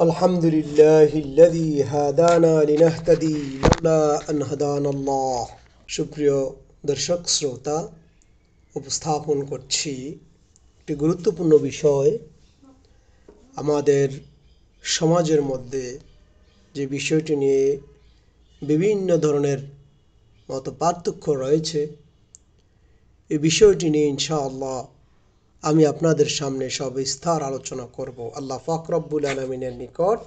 الحمد لله الذي هدانا لنهتدي لولا أن هدانا الله সুপ্রিয় দর্শক শ্রোতা উপস্থাপন করছি একটি গুরুত্বপূর্ণ বিষয় আমাদের সমাজের মধ্যে যে বিষয়টি নিয়ে বিভিন্ন ধরনের মত পার্থক্য রয়েছে এই বিষয়টি নিয়ে ইনশাআল্লাহ আমি আপনাদের সামনে সব সবিস্তার আলোচনা করব। আল্লাহ ফাকরব্বুল আলমিনের নিকট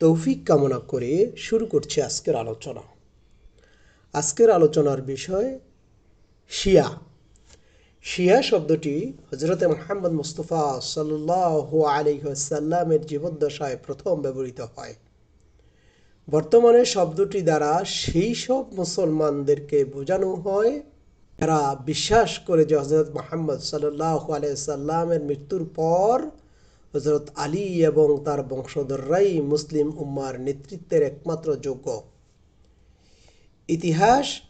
তৌফিক কামনা করে শুরু করছি আজকের আলোচনা। আজকের আলোচনার বিষয় শিয়া। শিয়া শব্দটি হজরত মোহাম্মদ মুস্তফা সাল্লাহ আলিহাসাল্লামের জীবদ্দশায় প্রথম ব্যবহৃত হয়। বর্তমানে শব্দটি দ্বারা সেই সব মুসলমানদেরকে বোঝানো হয় যারা বিশ্বাস করে যে হজরত মোহাম্মদ সাল্লাহ সাল্লামের মৃত্যুর পর হজরত আলী এবং তার বংশধররাই মুসলিম উম্মার নেতৃত্বের একমাত্র যোগ্য। ইতিহাস,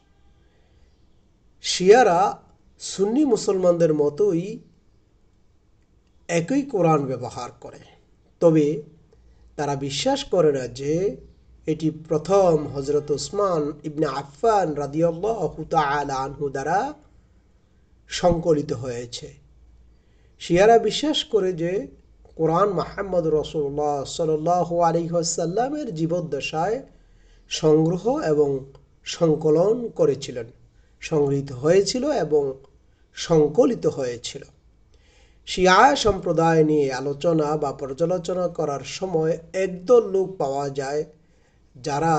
শিয়ারা সুন্নি মুসলমানদের মতোই একই কোরআন ব্যবহার করে। তবে তারা বিশ্বাস করে না যে এটি প্রথম হজরত উসমান ইবনে তাআলা আনহু দ্বারা সংকলিত হয়েছে। শিয়ারা বিশ্বাস করে যে কোরআন মাহমদ রসুল্লাহ সাল্লাহ আলিহাসাল্লামের জীবদ্দশায় সংগ্রহ এবং সংকলন করেছিলেন, সংগৃহীত হয়েছিল এবং সংকলিত হয়েছিল। শিয়া সম্প্রদায় নিয়ে আলোচনা বা পর্যালোচনা করার সময় একদল লোক পাওয়া যায় যারা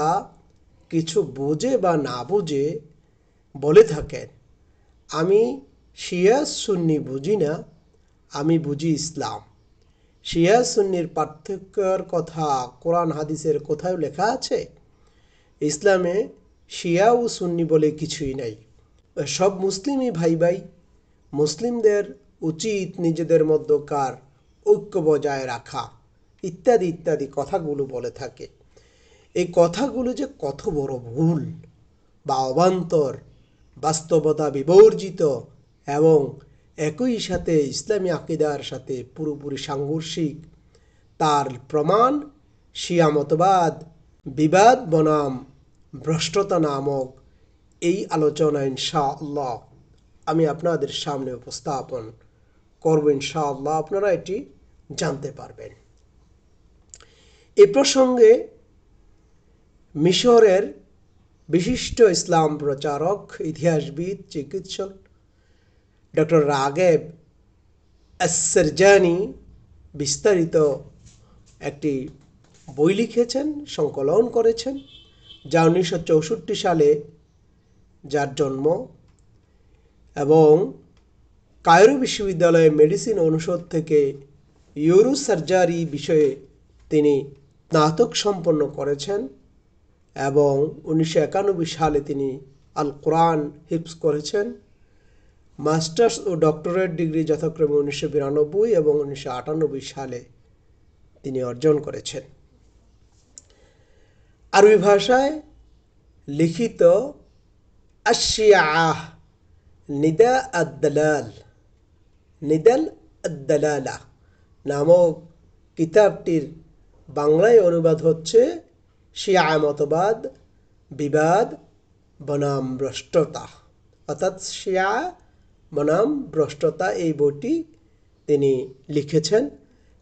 কিছু বোঝে বা না বুঝে বলে থাকেন, আমি শিয়া সুন্নি বুঝি না, আমি বুঝি ইসলাম। শিয়া সুন্নির পার্থক্যর কথা কোরআন হাদিসের কোথাও লেখা আছে? ইসলামে শিয়া ও সুন্নি বলে কিছুই নাই। সব মুসলিমই ভাই ভাই মুসলিমদের উচিত নিজেদের মধ্যকার ঐক্য বজায় রাখা, ইত্যাদি ইত্যাদি কথাগুলো বলে থাকে। এই কথাগুলো যে কত বড় ভুল বা অবান্তর, বাস্তবতা বিবর্জিত এবং একই সাথে ইসলামী আকিদার সাথে পুরোপুরি সাংঘর্ষিক, তার প্রমাণ শিয়া মতবাদ, বিবাদ বনাম, ভ্রষ্টতা নামক এই আলোচনা ইনশাআল্লাহ আমি আপনাদের সামনে উপস্থাপন করব ইনশাআল্লাহ। আপনারা এটি জানতে পারবেন। এ প্রসঙ্গে মিশরের বিশিষ্ট ইসলাম প্রচারক, ইতিহাসবিদ, চিকিৎসক ডক্টর রাগেব আসরজানি বিস্তারিত একটি বই লিখেছেন, সংকলন করেছেন, যা উনিশশো চৌষট্টি সালে যার জন্ম এবং কায়রো বিশ্ববিদ্যালয়ে মেডিসিন অনুষদ থেকে ইউরো সার্জারি বিষয়ে তিনি স্নাতক সম্পন্ন করেছেন। এবং উনিশশো একানব্বই সালে তিনি আল কোরআন হিপস করেছেন। মাস্টার্স ও ডক্টরেট ডিগ্রি যথাক্রমে উনিশশো বিরানব্বই এবং উনিশশো আটানব্বই সালে তিনি অর্জন করেছেন। আরবি ভাষায় লিখিত আশিয়াহ নিদা আদালাল নিদাল আদালালা নামক কিতাবটির বাংলায় অনুবাদ হচ্ছে শিয়া মতবাদ, বিবাদ, বনাম ভ্রষ্টতা। অর্থাৎ শিয়া বনাম ভ্রষ্টতা এই বইটি তিনি লিখেছেন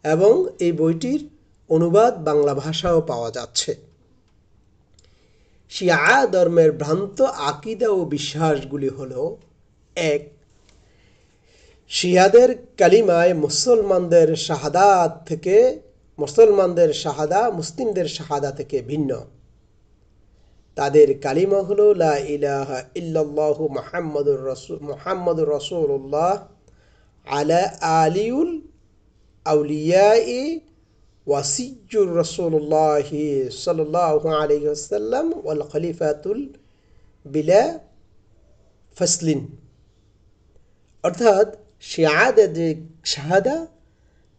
এবং এই বইটির অনুবাদ বাংলা ভাষাও পাওয়া যাচ্ছে। শিয়া ধর্মের ভ্রান্ত আকিদা ও বিশ্বাসগুলি হল, এক, শিয়াদের কালিমায় মুসলমানদের শাহাদাত থেকে মুসলমানদের শাহাদা, মুসলিমদের শাহাদা থেকে ভিন্ন। তাদের কালিমা হলো, লা ইলাহা ইল্লাল্লাহ মুহাম্মাদুর রাসূল, মুহাম্মাদুর রাসূলুল্লাহ আলা আলিউল আউলিয়াই ওয়াসিজুর রাসূলুল্লাহ সাল্লাল্লাহু আলাইহি ওয়াসাল্লাম ওয়াল খলিফাতুল বিলা ফসলিন। অর্থাৎ শিয়াদের যে শাহাদা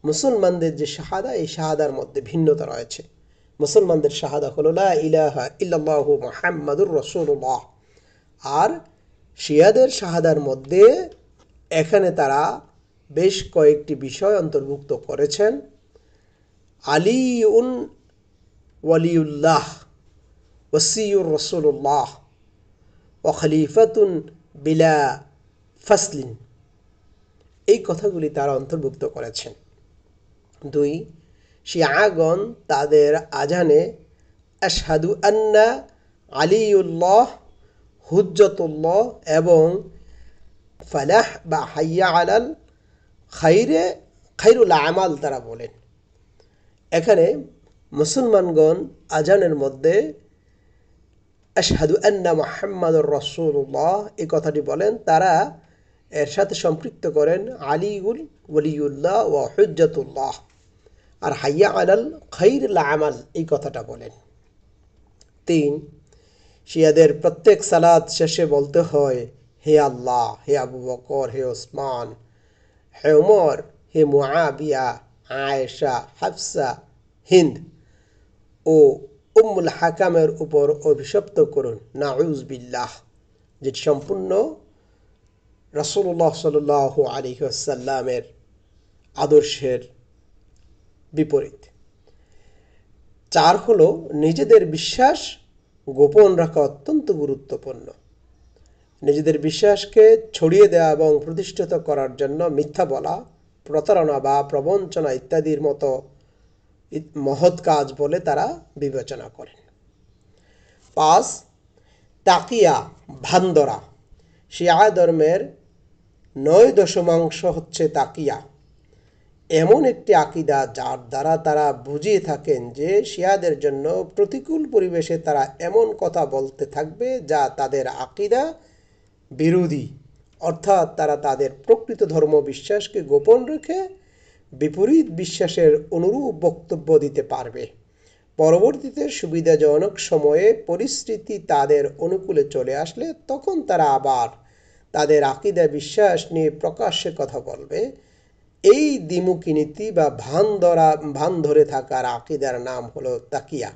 মুসলমানদের যে শাহাদা, এই শাহাদার মধ্যে ভিন্নতা রয়েছে। মুসলমানদের শাহাদা হলো, লা ইলাহা ইল্লাল্লাহ মুহাম্মাদুর রসুল্লাহ আর শিয়াদের শাহাদার মধ্যে এখানে তারা বেশ কয়েকটি বিষয় অন্তর্ভুক্ত করেছেন। আলিউন ওয়ালিউল্লাহ ওসিউর রসুল্লাহ ও খলিফাতুন বিলা ফাসলিন। এই কথাগুলি তারা অন্তর্ভুক্ত করেছেন। দুই, শিয়াগণ তাদের আজানে, আশহাদু আন্না আলিউল্লাহ, হুজ্জতুল্লাহ এবং ফালাহ বা হাইয়া আলাল খাইরে, খাইরুল আমাল তারা বলেন। এখানে মুসলমানগণ আজানের মধ্যে, আশহাদু আন্না মোহাম্মদ রসুল্লাহ এই কথাটি বলেন। তারা এর সাথে সম্পৃক্ত করেন আলিউল ওলিউল্লাহ ও হজ্জতুল্লাহ। আর হাইয়া আলাল খৈর আমাল, এই কথাটা বলেন। তিন, শিয়াদের প্রত্যেক সালাদ শেষে বলতে হয়, হে আল্লাহ, হে আবু বকর, হে ওসমান, হে উমর, হে মুআবিয়া, আয়েশা, হাফসা, হিন্দ ও উম্মুল হাকামের উপর অভিশপ্ত করুন। নাউজ বিল্লাহ, যেটি সম্পূর্ণ রসুল্লাহ সাল আলী আসাল্লামের আদর্শের বিপরীত। চার হলো নিজেদের বিশ্বাস গোপন রাখা অত্যন্ত গুরুত্বপূর্ণ। নিজেদের বিশ্বাসকে ছড়িয়ে দেওয়া এবং প্রতিষ্ঠিত করার জন্য মিথ্যা বলা, প্রতারণা বা প্রবঞ্চনা ইত্যাদির মতো মহৎ কাজ বলে তারা বিবেচনা করেন। পাঁচ, তাকিয়া, ভান্দরা। শিয়া ধর্মের নয় দশমাংশ হচ্ছে তাকিয়া। এমন একটি আকিদা যার দ্বারা তারা বুঝিয়ে থাকেন যে শিয়াদের জন্য প্রতিকূল পরিবেশে তারা এমন কথা বলতে থাকবে যা তাদের আকিদা বিরোধী। অর্থাৎ তারা তাদের প্রকৃত ধর্ম বিশ্বাসকে গোপন রেখে বিপরীত বিশ্বাসের অনুরূপ বক্তব্য দিতে পারবে। পরবর্তীতে সুবিধাজনক সময়ে পরিস্থিতি তাদের অনুকূলে চলে আসলে তখন তারা আবার তাদের আকিদা বিশ্বাস নিয়ে প্রকাশ্যে কথা বলবে। এই দ্বিমুখী নীতি বা ভান ধরা, ভান ধরে থাকার আকিদার নাম হলো তাকিয়া,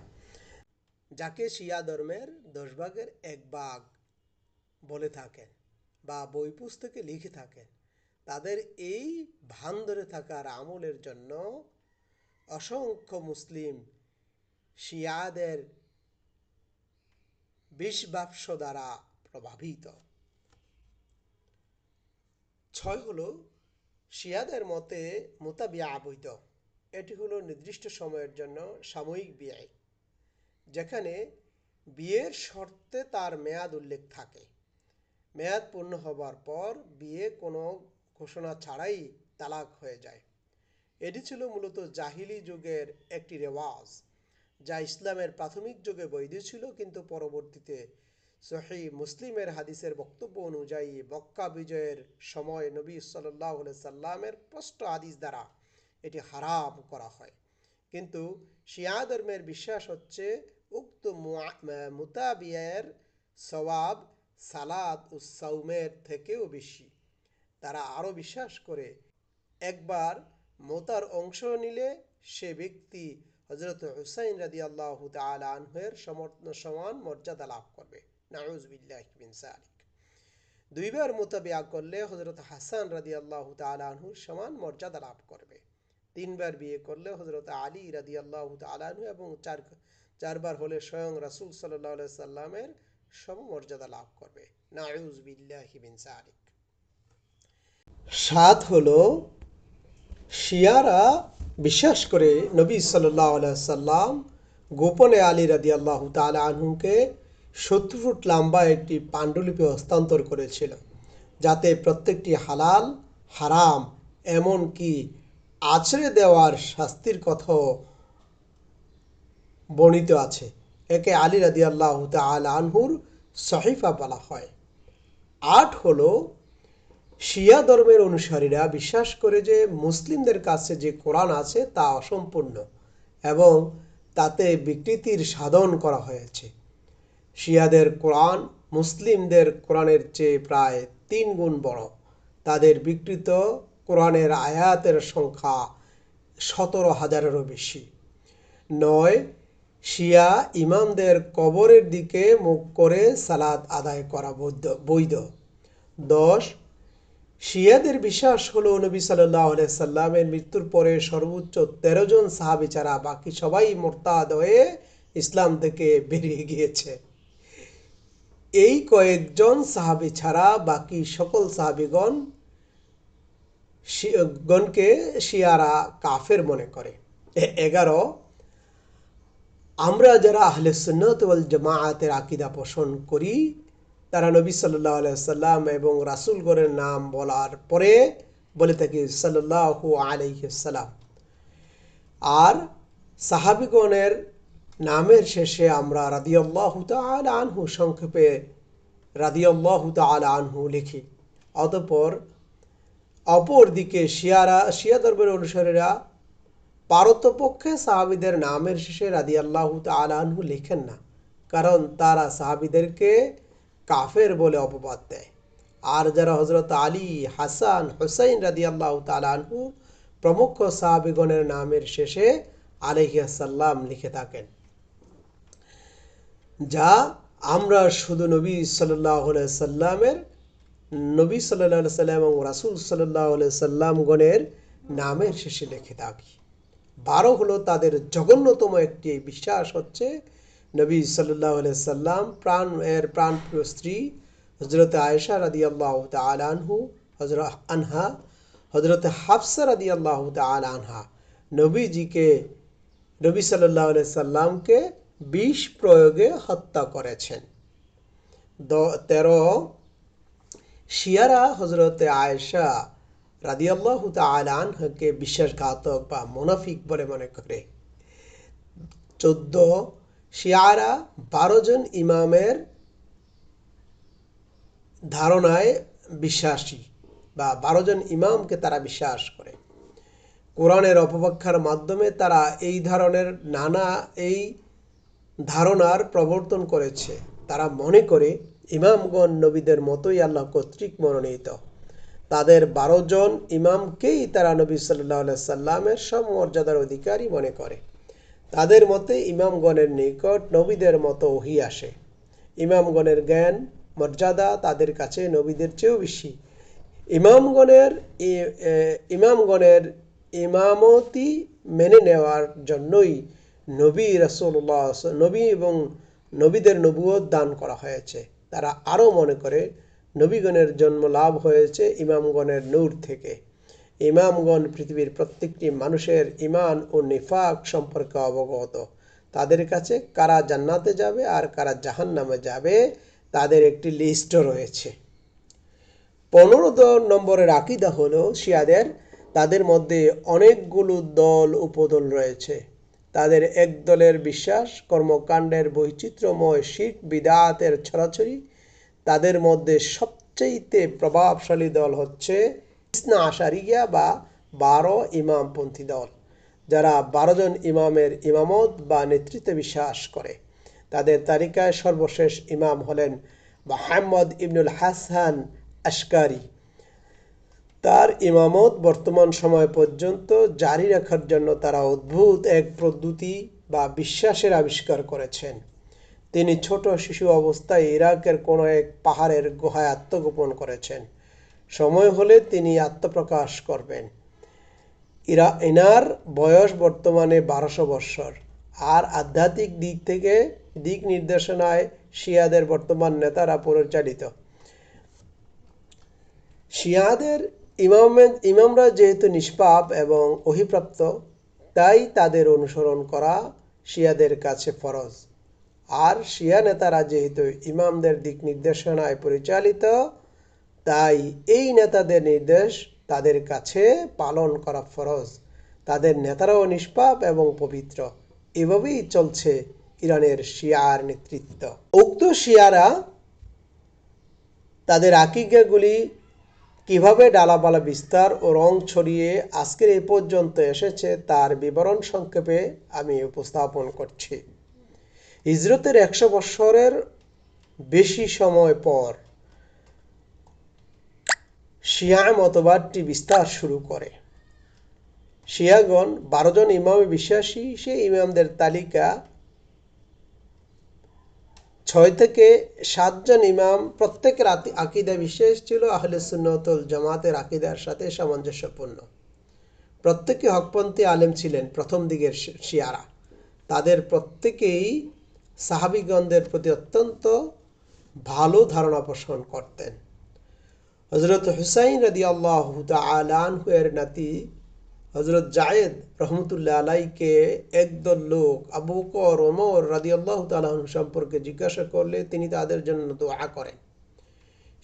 যাকে শিয়া ধর্মের দশ ভাগের এক ভাগ বলে থাকেন বা বই পুস্তকে লিখে থাকেন। তাদের এই ভান ধরে থাকার আমলের জন্য অসংখ্য মুসলিম শিয়াদের বিষবাপস দ্বারা প্রভাবিত। ছয় হলো শিয়াদের মতে মোতাবিয়া আবৈধ এটি হলো নির্দিষ্ট সময়ের জন্য সাময়িক ব্যয় যেখানে বিয়ের শর্তে তার মেয়াদ উল্লেখ থাকে। মেয়াদ পূর্ণ হবার পর বিয়ে কোনো ঘোষণা ছাড়াই তালাক হয়ে যায়। এটি ছিল মূলত জাহিলি যুগের একটি রেওয়াজ, যা ইসলামের প্রাথমিক যুগে বৈধ ছিল, কিন্তু পরবর্তীতে সহি মুসলিমের হাদিসের বক্তব্য অনুযায়ী মক্কা বিজয়ের সময় নবী সাল্লাহ সাল্লামের স্পষ্ট হাদিস দ্বারা এটি হারাম করা হয়। কিন্তু শিয়া ধর্মের বিশ্বাস হচ্ছে উক্ত মুতাবিয়ের সওয়াব সালাদ ও সৌমের থেকেও বেশি। তারা আরও বিশ্বাস করে, একবার মোতার অংশ নিলে সে ব্যক্তি হজরত হুসাইন রাদি আল্লাহ আনহের সমান মর্যাদা লাভ করবে। নাউজবিল্লাহ বিন সালিক দুইবার মোতাবিয়া করলে হজরত হাসান রাদি আল্লাহ তালাহুর সমান মর্যাদা লাভ করবে। তিনবার বিয়ে করলে হজরত আলী রাদি আল্লাহ তালাহু এবং চার চারবার হলে স্বয়ং রাসুল সাল্লাহ সাল্লামের সমমর্যাদা লাভ করবে। নাউজবিল্লাহ বিন সালিক সাত হলো শিয়ারা বিশ্বাস করে নবী সাল্লাহ সাল্লাম গোপনে আলী রাদি আল্লাহ তালা সত্তর ফুট লম্বা একটি পাণ্ডুলিপি হস্তান্তর করেছিল, যাতে প্রত্যেকটি হালাল, হারাম, এমনকি আছড়ে দেওয়ার শাস্তির কথাও বর্ণিত আছে। একে আলী রাদি আল্লাহ আনহুর সহিফা বলা হয়। আট হল, শিয়া ধর্মের অনুসারীরা বিশ্বাস করে যে মুসলিমদের কাছে যে কোরআন আছে তা অসম্পূর্ণ এবং তাতে বিকৃতির সাধন করা হয়েছে। শিয়াদের কোরআন, মুসলিমদের কোরআনের চেয়ে প্রায় তিন গুণ বড়। তাদের বিকৃত কোরআনের আয়াতের সংখ্যা সতেরো হাজারেরও বেশি। নয়, শিয়া ইমামদের কবরের দিকে মুখ করে সালাদ আদায় করা বৈধ বৈধ। দশ, শিয়াদের বিশ্বাস হলো নবী সাল্লাহ সাল্লামের মৃত্যুর পরে সর্বোচ্চ তেরো জন সাহাবি ছাড়া বাকি সবাই মোরতাদ হয়ে ইসলাম থেকে বেরিয়ে গিয়েছে। এই কয়েকজন সাহাবি ছাড়া বাকি সকল সাহাবিগণ গণকে শিয়ারা কাফের মনে করে। এগারো, আমরা যারা আহলে সুন্নত জামায়াতের আকিদা পোষণ করি, তারা নবী সাল্লাহ সাল্লাম এবং রাসুলগণের নাম বলার পরে বলে থাকি সাল্লাহ আলাইসাল্লাম আর সাহাবিগণের নামের শেষে আমরা রাদিয়াল্লাহ তাআলা আনহু সংক্ষেপে রাদিয়াল্লাহু তাআলা আনহু লিখি। অতঃপর অপরদিকে শিয়ারা, শিয়া ধর্মের অনুসারীরা পারতপক্ষে সাহাবিদের নামের শেষে রাদিয়াল্লাহু তাআলা আনহু লেখেন না, কারণ তারা সাহাবিদেরকে কাফের বলে অপবাদ দেয়। আর যারা হজরত আলী, হাসান, হুসাইন রাদিয়াল্লাহু তাআলা আনহু প্রমুখ সাহাবিগণের নামের শেষে আলহিয়াসাল্লাম লিখে থাকেন। যা আমরা শুধু নবী সাল্লাহ সাল্লামের নবী সাল্লাহ সাল্লাম এবং রাসুল সাল্লাহ সাল্লামগণের নামের শেষে লিখে থাকি। বারো হলো তাদের জঘন্যতম একটি বিশ্বাস হচ্ছে নবী সাল্লাহ সাল্লাম প্রাণ, এর প্রাণপ্রিয় স্ত্রী হজরত আয়েশা রাদি আল্লাহ তালানহু হজরত আনহা হজরত হাফসা রাদি আল্লাহ আনহা। নবীজিকে, নবী সাল্লাহ সাল্লামকে বিষ প্রয়োগে হত্যা করেছেন। তেরো, শিয়ারা হজরতে আয়েশা রাদিয়াল্লাহ আনহাকে বিশ্বাসঘাতক বা মুনাফিক বলে মনে করে। চোদ্দ, শিয়ারা বারো জন ইমামের ধারণায় বিশ্বাসী বা বারো জন ইমামকে তারা বিশ্বাস করে। কোরআনের অপব্যাখ্যার মাধ্যমে তারা এই ধরনের নানা, এই ধারণার প্রবর্তন করেছে। তারা মনে করে ইমামগণ নবীদের মতোই আল্লাহ কর্তৃক মনোনীত। তাদের বারো জন ইমামকেই তারা নবী সাল্লাহ সাল্লামের সমমর্যাদার অধিকারী মনে করে। তাদের মতে ইমামগণের নিকট নবীদের মতো ওহি আসে। ইমামগণের জ্ঞান, মর্যাদা তাদের কাছে নবীদের চেয়েও বেশি। ইমামগণের ইমামগণের ইমামতি মেনে নেওয়ার জন্যই নবী রাসূলুল্লাহ নবী এবং নবীদের নবুয়ত দান করা হয়েছে। তারা আরও মনে করে, নবীগণের জন্ম লাভ হয়েছে ইমামগণের নূর থেকে। ইমামগণ পৃথিবীর প্রত্যেকটি মানুষের ইমান ও নিফাক সম্পর্কে অবগত। তাদের কাছে কারা জান্নাতে যাবে আর কারা জাহান্নামে যাবে, তাদের একটি লিস্টও রয়েছে। পনেরো দল নম্বরের আকিদা হলো শিয়াদের, তাদের মধ্যে অনেকগুলো দল উপদল রয়েছে। তাদের এক দলের বিশ্বাস, কর্মকাণ্ডের বৈচিত্র্যময় শিখ বিদাতের ছড়াছড়ি, তাদের মধ্যে সবচেয়েতে প্রভাবশালী দল হচ্ছে ইসনা আশারিয়া বা বারো ইমামপন্থী দল, যারা বারো জন ইমামের ইমামত বা নেতৃত্বে বিশ্বাস করে। তাদের তালিকায় সর্বশেষ ইমাম হলেন মোহাম্মদ ইবনুল হাসান আশকারি। তার ইমামত বর্তমান সময় পর্যন্ত জারি রাখার জন্য তারা অদ্ভুত এক পদ্ধতি বা বিশ্বাসের আবিষ্কার করেছেন। তিনি ছোট শিশু অবস্থায় ইরাকের কোনো এক পাহাড়ের গুহায় আত্মগোপন করেছেন। সময় হলে তিনি আত্মপ্রকাশ করবেন। ইরা, এনার বয়স বর্তমানে বারোশো বৎসর। আর আধ্যাত্মিক দিক থেকে দিক নির্দেশনায় শিয়াদের বর্তমান নেতারা পরিচালিত। শিয়াদের ইমামের, ইমামরা যেহেতু নিষ্পাপ এবং অহিপ্রাপ্ত, তাই তাদের অনুসরণ করা শিয়াদের কাছে ফরজ। আর শিয়া নেতারা যেহেতু ইমামদের দিক নির্দেশনায় পরিচালিত, তাই এই নেতাদের নির্দেশ তাদের কাছে পালন করা ফরজ। তাদের নেতারাও নিষ্পাপ এবং পবিত্র। এভাবেই চলছে ইরানের শিয়ার নেতৃত্ব। উক্ত শিয়ারা তাদের আকিকাগুলি কীভাবে ডালাপালা বিস্তার ও রং ছড়িয়ে আজকের এ পর্যন্ত এসেছে তার বিবরণ সংক্ষেপে আমি উপস্থাপন করছি। হিজরতের একশো বৎসরের বেশি সময় পর শিয়া মতবাদটি বিস্তার শুরু করে। শিয়াগণ বারোজন ইমামে বিশ্বাসী, সেই ইমামদের তালিকা ছয় থেকে সাতজন ইমাম প্রত্যেকের আকিদা বিশেষ ছিল, আহলে সুন্নতুল জামাতের আকিদার সাথে সামঞ্জস্যপূর্ণ। প্রত্যেকে হকপন্থী আলেম ছিলেন প্রথম দিকের শিয়ারা। তাদের প্রত্যেকেই সাহাবিগণদের প্রতি অত্যন্ত ভালো ধারণা পোষণ করতেন। হজরত হুসাইন রদি আল্লাহ এর নাতি হজরত জায়েদ রহমতুল্লাহ আলাইকে একদল লোক আবু বকর, ওমর রাদি আল্লাহ সম্পর্কে জিজ্ঞাসা করলে তিনি তাদের জন্য দোয়া করেন।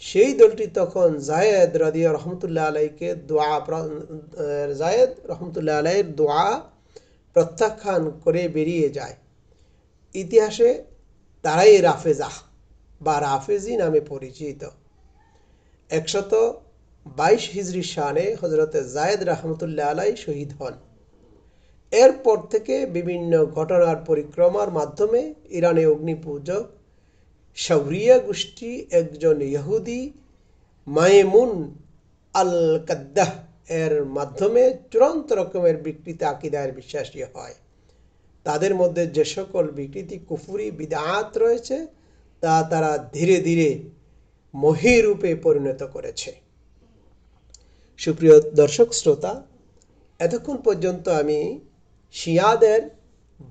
সেই দলটি তখন জায়েদ রাদিয়া রহমতুল্লাহ আলাইকে দোয়া জায়েদ রহমতুল্লাহ আলাইয়ের দোয়া প্রত্যাখ্যান করে বেরিয়ে যায়। ইতিহাসে তারাই রাফেজাহ বা রাফেজি নামে পরিচিত। একশত বাইশ হিজরি শানে হজরতে জায়েদ রহমতুল্লাহ আলাই শহীদ হন। এরপর থেকে বিভিন্ন ঘটনার পরিক্রমার মাধ্যমে ইরানে অগ্নিপূজক শৌরিয়া গোষ্ঠী একজন ইহুদি মায়েমুন আল কাদ্দাহ এর মাধ্যমে চূড়ান্ত রকমের বিকৃতি আকিদার বিশ্বাসী হয়। তাদের মধ্যে যে সকল বিকৃতি, কুফুরি, বিদাত রয়েছে, তা তারা ধীরে ধীরে মহিরূপে পরিণত করেছে। সুপ্রিয় দর্শক শ্রোতা, এতক্ষণ পর্যন্ত আমি শিয়াদের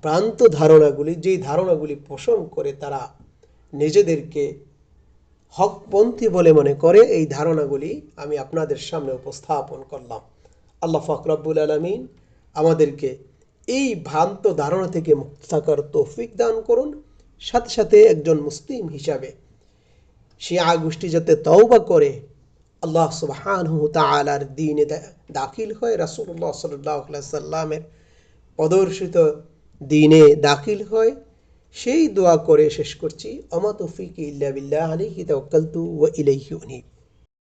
ভ্রান্ত ধারণাগুলি, যেই ধারণাগুলি পোষণ করে তারা নিজেদেরকে হকপন্থী বলে মনে করে, এই ধারণাগুলি আমি আপনাদের সামনে উপস্থাপন করলাম। আল্লাহ ফকরাবুল আলমিন আমাদেরকে এই ভ্রান্ত ধারণা থেকে মুক্ত থাকার তৌফিক দান করুন। সাথে সাথে একজন মুসলিম হিসাবে শিয়া গোষ্ঠী যাতে তওবা করে আল্লাহ সুবহানহু তালার দিনে দাখিল হয়ে রাসুল্লাহ সাল্লাহ সাল্লামের প্রদর্শিত দিনে দাখিল হয় সেই দোয়া করে শেষ করছি অমাতফিক তৌফিক ইল্লা বিল্লাহ আলাইহি তাওয়াক্কালতু ওয়া ইলাইহি উনীব।